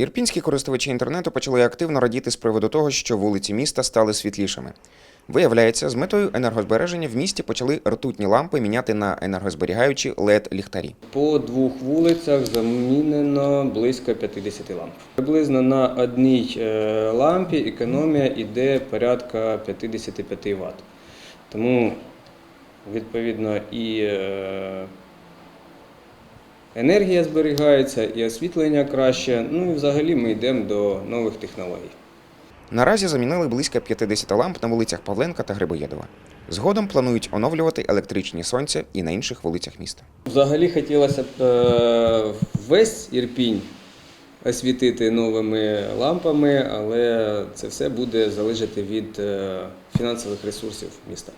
Ірпінські користувачі інтернету почали активно радіти з приводу того, що вулиці міста стали світлішими. Виявляється, з метою енергозбереження в місті почали ртутні лампи міняти на енергозберігаючі led ліхтарі. По двох вулицях замінено близько 50 ламп. Приблизно на одній е, лампі економія йде порядка 55 Вт. Тому, відповідно, і е, енергія зберігається, і освітлення краще. Ну і взагалі ми йдемо до нових технологій. Наразі замінили близько 50 ламп на вулицях Павленка та Грибоєдова. Згодом планують оновлювати електричні сонця і на інших вулицях міста. Взагалі хотілося б е, весь Ірпінь освітити новими лампами, але це все буде залежати від е, фінансових ресурсів міста.